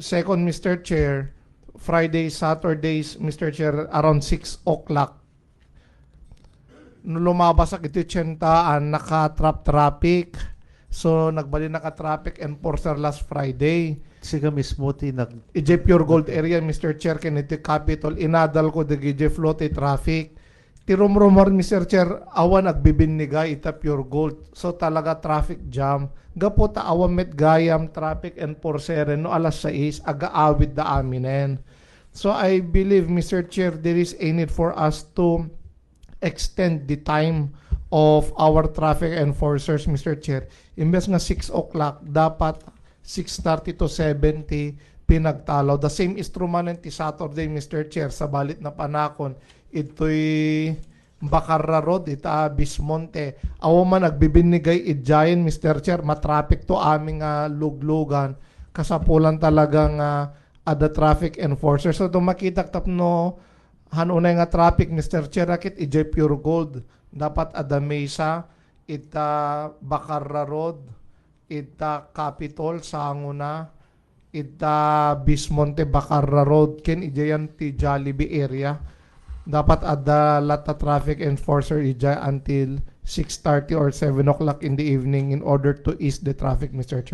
second, Mr. Chair, Friday, Saturdays, Mr. Chair, around 6 o'clock, nung lumabas ang ititsentaan, naka-trap traffic. So, nagbali naka-traffic enforcer last Friday. Siga mismo ti nag EJ Pure Gold area, Mr. Chair, kiniti Capitol, inadal ko the EJ floaty traffic. Tirumrumor, Mr. Chair, awan nagbibinigay ita Pure Gold. So talaga traffic jam. Gapo ta awan met gayam traffic enforcer no alas 6 aga-awid da aminen. So I believe, Mr. Chair, there is a need for us to extend the time of our traffic enforcers, Mr. Chair. Imbes nga 6 o'clock, dapat 6.30 to 70 pinagtalaw. The same instrument ti Saturday, Mr. Chair, sa balit na panakon. Ito'y Bacarra Road, ita Bismonte. Awo man nagbibinigay idjayin, Mr. Chair, matraffic to aming uh, luglugan. Kasapulan talagang uh, ada traffic enforcer. So, ito makita tapno hanunay nga traffic, Mr. Chair, akit ijay pure gold. Dapat ada mesa, ita Bacarra Road, ita Capitol, Sanguna, ita Bismonte, Bacarra Road, ken ijayan ti Jollibee area. Dapat ada lata traffic enforcer ija until 6.30 or 7 o'clock in the evening in order to ease the traffic, Mr. Chair.